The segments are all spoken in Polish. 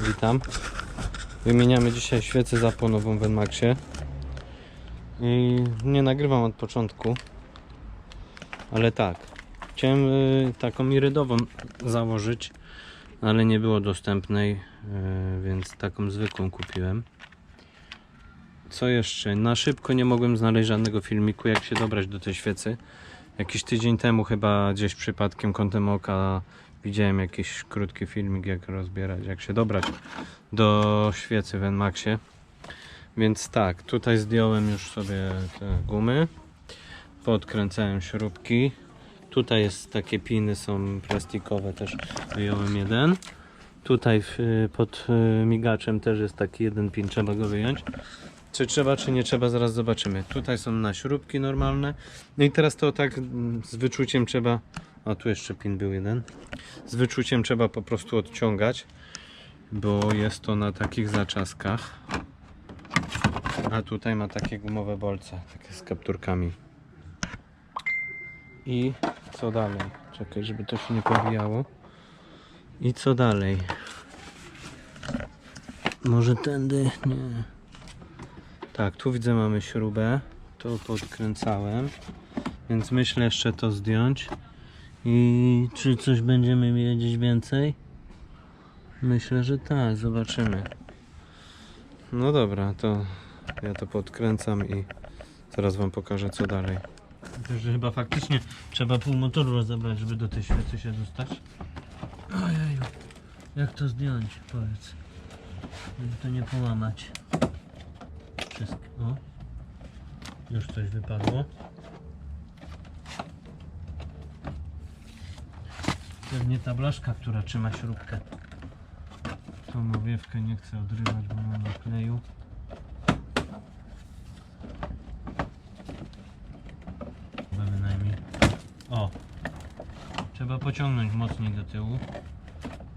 Witam. Wymieniamy dzisiaj świecę zapłonową w Enmaxie. I nie nagrywam od początku. Ale tak. Chciałem y, taką irydową założyć, ale nie było dostępnej, y, więc taką zwykłą kupiłem. Co jeszcze? Na szybko nie mogłem znaleźć żadnego filmiku, jak się dobrać do tej świecy. Jakiś tydzień temu chyba gdzieś przypadkiem kątem oka widziałem jakiś krótki filmik, jak rozbierać, jak się dobrać do świecy w Enmaxie. Więc tak, tutaj zdjąłem już sobie te gumy. Podkręcałem śrubki. Tutaj jest takie piny, są plastikowe, też wyjąłem jeden. Tutaj w- pod y, migaczem też jest taki jeden pin, trzeba go wyjąć. Czy trzeba, czy nie trzeba, zaraz zobaczymy. Tutaj są na śrubki normalne. No i teraz to tak mm, z wyczuciem trzeba. A tu jeszcze pin był jeden. Z wyczuciem trzeba po prostu odciągać, bo jest to na takich zaczaskach. A tutaj ma takie gumowe bolce, takie z kapturkami. I co dalej? Czekaj, żeby to się nie powijało. I co dalej? Może tędy? Nie. Tak, tu widzę mamy śrubę. To podkręcałem. Więc myślę jeszcze to zdjąć. I czy coś będziemy wiedzieć więcej? Myślę, że tak, zobaczymy. No dobra, to ja to podkręcam i zaraz wam pokażę co dalej. Że chyba faktycznie trzeba pół motoru rozebrać, żeby do tej świecy się dostać. Ojeju, jak to zdjąć, powiedz. Żeby to nie połamać. Wszystko. O. Już coś wypadło. Pewnie ta blaszka, która trzyma śrubkę. Tą owiewkę nie chcę odrywać, bo mam na kleju. Chyba bynajmniej. O! Trzeba pociągnąć mocniej do tyłu.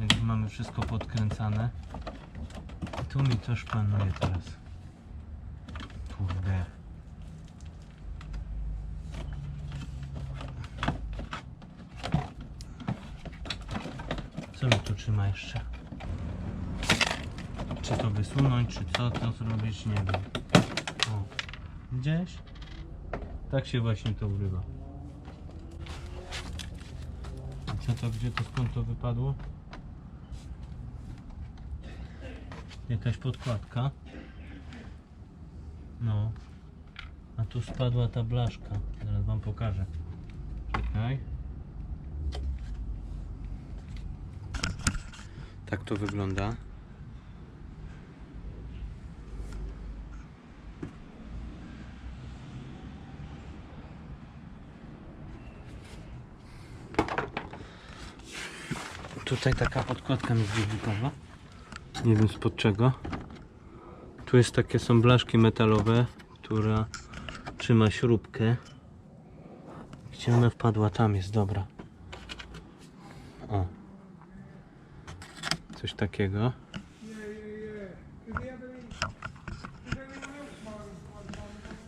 Jak mamy wszystko podkręcane. Tu mi coś panuje teraz. Kurde. Co mi tu trzyma jeszcze? Czy to wysunąć, czy co to zrobić, nie wiem. O, gdzieś? Tak się właśnie to urywa. A co to, gdzie to, skąd to wypadło? Jakaś podkładka. No. A tu spadła ta blaszka. Zaraz wam pokażę. Czekaj. Tak to wygląda. Tutaj taka podkładka wypadła. Nie wiem spod czego. Tu jest takie są blaszki metalowe, która trzyma śrubkę. Gdzie ona wpadła? Tam jest, dobra. O. Coś takiego.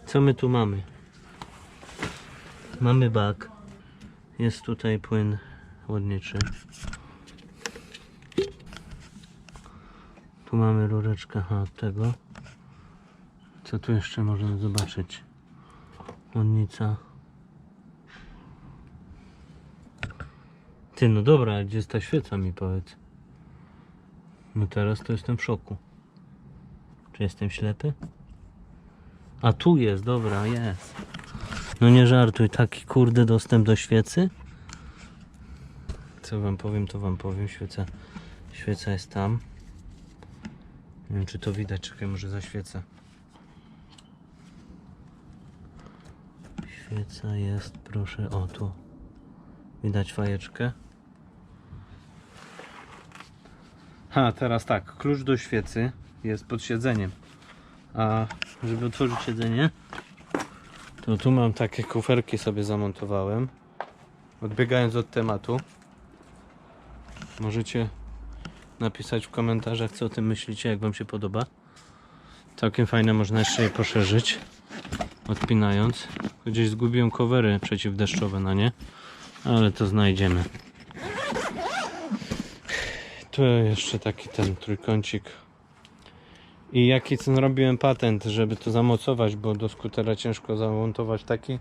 Co my tu mamy? Mamy bak. Jest tutaj płyn chłodniczy. Tu mamy rureczkę od tego. Co tu jeszcze możemy zobaczyć? Chłodnica. Ty, no dobra, gdzie jest ta świeca mi powiedz? No teraz to jestem w szoku. Czy jestem ślepy? A tu jest, dobra, jest. No nie żartuj, taki kurde dostęp do świecy? Co wam powiem, to wam powiem. Świeca, świeca jest tam. Nie wiem, czy to widać. Czekaj, może zaświecę. Świeca jest, proszę, o tu. Widać fajeczkę. Ha, teraz tak. Klucz do świecy jest pod siedzeniem. A żeby otworzyć siedzenie, to tu mam takie kuferki sobie zamontowałem. Odbiegając od tematu, możecie napisać w komentarzach, co o tym myślicie, jak Wam się podoba. Całkiem fajne, można jeszcze je poszerzyć, odpinając. Gdzieś zgubiłem covery przeciwdeszczowe na nie, ale to znajdziemy. Tu jeszcze taki ten trójkącik. I jaki ten robiłem patent, żeby to zamocować, bo do skutera ciężko zamontować taki.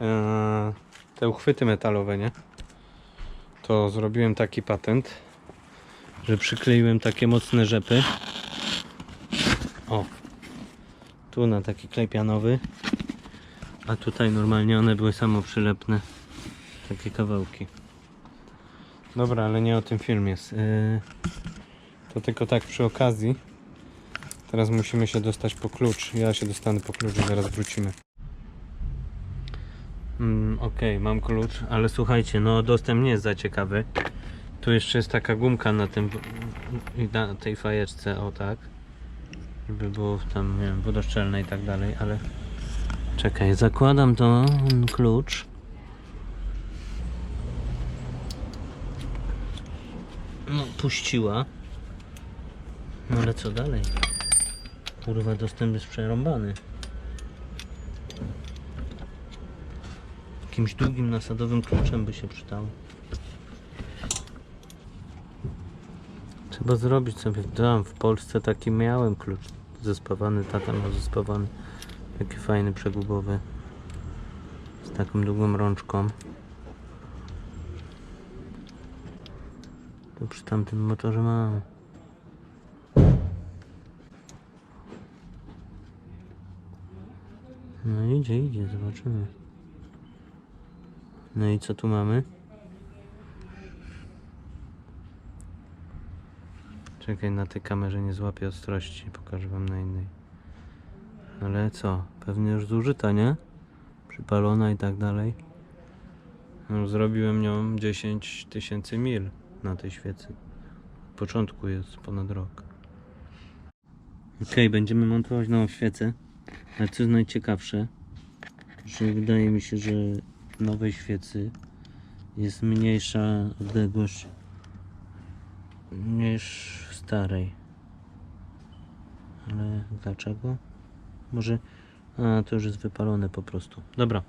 Eee, te uchwyty metalowe, nie? To zrobiłem taki patent, że przykleiłem takie mocne rzepy. O, tu na taki klej pianowy, a tutaj normalnie one były samoprzylepne. Takie kawałki. Dobra, ale nie o tym film jest. Yy, to tylko tak przy okazji. Teraz musimy się dostać po klucz. Ja się dostanę po klucz i zaraz wrócimy. Mm, Okej, mam klucz, ale słuchajcie, no dostęp nie jest za ciekawy. Tu jeszcze jest taka gumka na tym na tej fajeczce, o tak. Żeby było tam, nie wiem, wodoszczelne i tak dalej, ale czekaj, zakładam to klucz. No, puściła. No ale co dalej? Kurwa, dostęp jest przerąbany. Jakimś długim nasadowym kluczem by się przydało. Trzeba zrobić sobie tam w Polsce taki miałem klucz zespawany, tata ma zespawany. Taki fajny, przegubowy. Z taką długą rączką. To przy tamtym motorze mam. No idzie, idzie, zobaczymy. No i co tu mamy? Czekaj, na tej kamerze nie złapię ostrości, pokażę wam na innej. Ale co? Pewnie już zużyta, nie? Przypalona i tak dalej. No, zrobiłem nią 10 tysięcy mil na tej świecy. W początku jest ponad rok. Ok, będziemy montować nową świecę. Ale co jest najciekawsze, że wydaje mi się, że nowej świecy jest mniejsza odległość niż starej. Ale dlaczego? Może. A, to już jest wypalone po prostu. Dobra.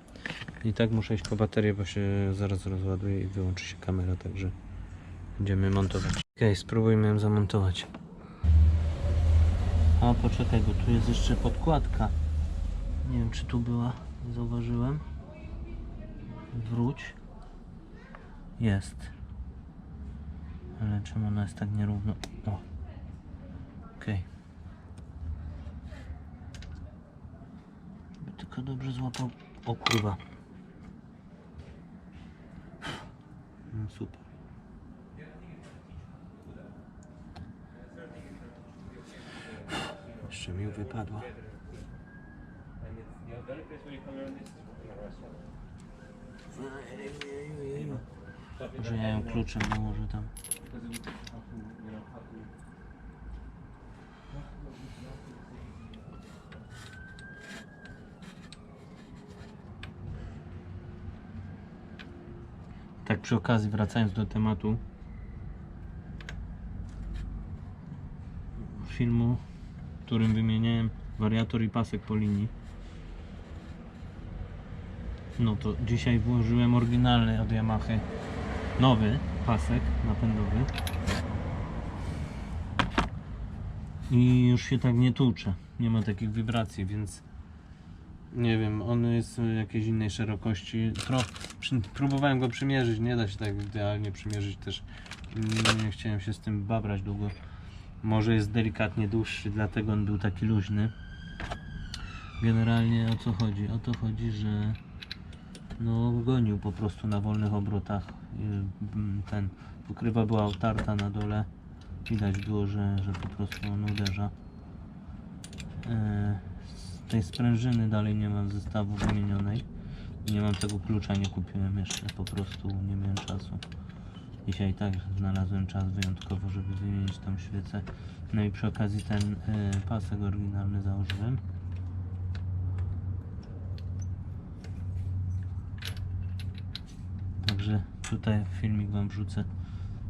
I tak muszę iść po baterię, bo się zaraz rozładuje i wyłączy się kamera, także będziemy montować. Ok, spróbujmy ją zamontować. A poczekaj, bo tu jest jeszcze podkładka. Nie wiem czy tu była, nie zauważyłem. Wróć. Jest. Ale czemu ona jest tak nierówno? O. Okej. Żeby tylko dobrze złapał. O kurwa. No super. Jeszcze mi wypadła. Może ja ją kluczem nałożę tam. Tak przy okazji wracając do tematu filmu, którym wymieniałem wariator i pasek po linii. No to dzisiaj włożyłem oryginalny od Yamaha nowy pasek napędowy. I już się tak nie tłucze. Nie ma takich wibracji więc nie wiem on jest jakiejś innej szerokości. Próbowałem go przymierzyć nie da się tak idealnie przymierzyć też nie chciałem się z tym babrać długo może jest delikatnie dłuższy dlatego on był taki luźny. Generalnie o co chodzi? O to chodzi że no gonił po prostu na wolnych obrotach Y, mm, ten pokrywa była otarta na dole. Widać było, że, że po prostu on uderza. E, z tej sprężyny dalej nie mam zestawu wymienionej. Nie mam tego klucza, nie kupiłem jeszcze po prostu nie miałem czasu dzisiaj tak znalazłem czas wyjątkowo, żeby wymienić tą świecę no i przy okazji ten e, pasek oryginalny założyłem Także tutaj filmik wam wrzucę.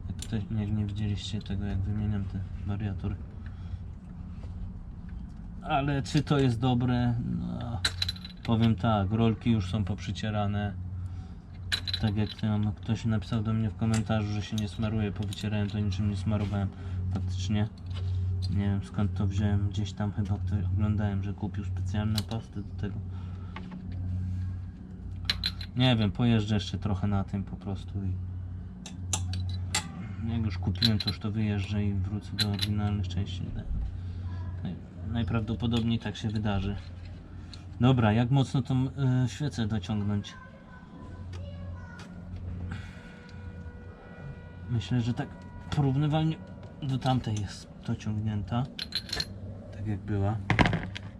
Jak, ktoś, jak nie widzieliście tego, jak wymieniam te wariatory. Ale czy to jest dobre? No, powiem tak, rolki już są poprzycierane. Tak jak tam ktoś napisał do mnie w komentarzu, że się nie smaruje, po wycierałem to niczym nie smarowałem. Faktycznie. Nie wiem skąd to wziąłem, gdzieś tam chyba ktoś oglądałem, że kupił specjalne pasty do tego. Nie wiem, pojeżdżę jeszcze trochę na tym po prostu i jak już kupiłem, to już to wyjeżdżę i wrócę do oryginalnych części. Naj- Najprawdopodobniej tak się wydarzy. Dobra, jak mocno tą y, świecę dociągnąć? Myślę, że tak porównywalnie do tamtej jest dociągnięta. Tak jak była.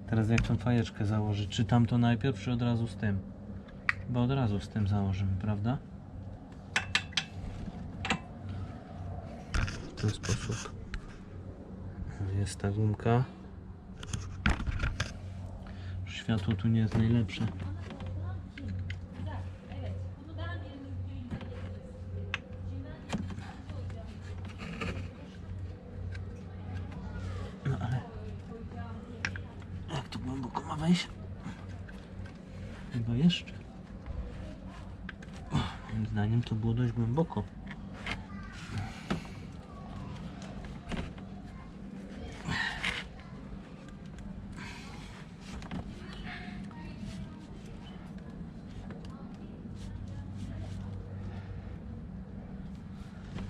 Teraz jak tą fajeczkę założyć? Czy tamto najpierw, czy od razu z tym? Chyba od razu z tym założymy, prawda? W ten sposób. Jest ta gumka. Światło tu nie jest najlepsze. No ale jak to głęboko ma wejść? Chyba jeszcze. Moim zdaniem to było dość głęboko.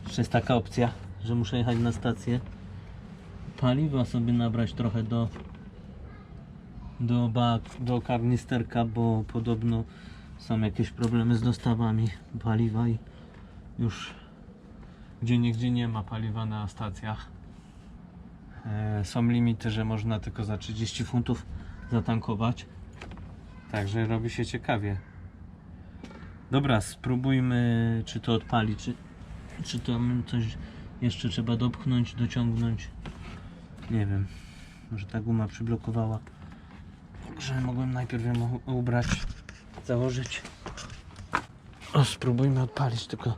Jeszcze jest taka opcja, że muszę jechać na stację. Paliwa sobie nabrać trochę do do, bak, do karnisterka, bo podobno są jakieś problemy z dostawami paliwa i już gdzie niegdzie nie ma paliwa na stacjach. E, są limity, że można tylko za 30 funtów zatankować. Także robi się ciekawie. Dobra, spróbujmy czy to odpali, czy, czy tam coś jeszcze trzeba dopchnąć, dociągnąć. Nie wiem. Może ta guma przyblokowała. Także mogłem najpierw ją ubrać, założyć. O, spróbujmy odpalić, tylko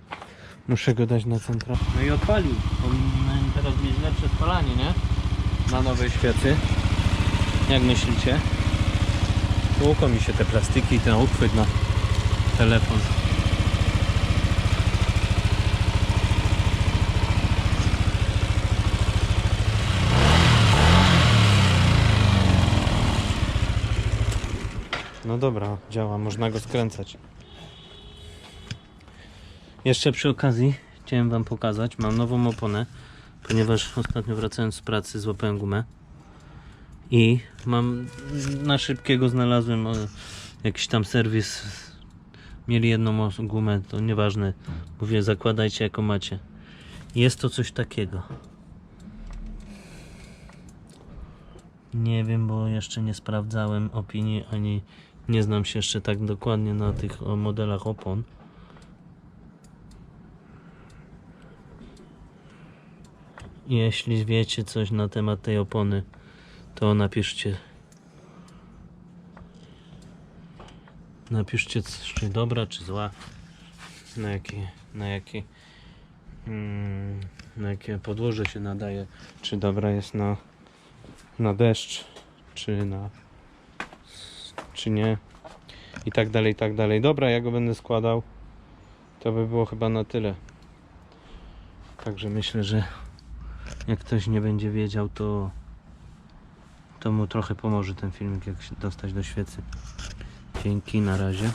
muszę go dać na centra. No i odpalił. Powinien teraz mieć lepsze spalanie, nie? Na nowej świecy. Jak myślicie? Tłuką mi się te plastiki i ten uchwyt na telefon. No dobra, działa, można go skręcać. Jeszcze przy okazji chciałem Wam pokazać, mam nową oponę, ponieważ ostatnio wracając z pracy złapałem gumę i mam na szybkiego znalazłem o, jakiś tam serwis. Mieli jedną gumę, to nieważne. Mówię, zakładajcie jaką macie. Jest to coś takiego. Nie wiem, bo jeszcze nie sprawdzałem opinii, ani nie znam się jeszcze tak dokładnie na tych modelach opon. Jeśli wiecie coś na temat tej opony, to napiszcie. Napiszcie, czy dobra, czy zła. Na jakie, na jakie, mm, na jakie podłoże się nadaje. Czy dobra jest na, na deszcz, czy na, czy nie. I tak dalej, i tak dalej. Dobra, ja go będę składał. To by było chyba na tyle. Także myślę, że jak ktoś nie będzie wiedział, to to mu trochę pomoże ten filmik, jak dostać do świecy. Dzięki, na razie.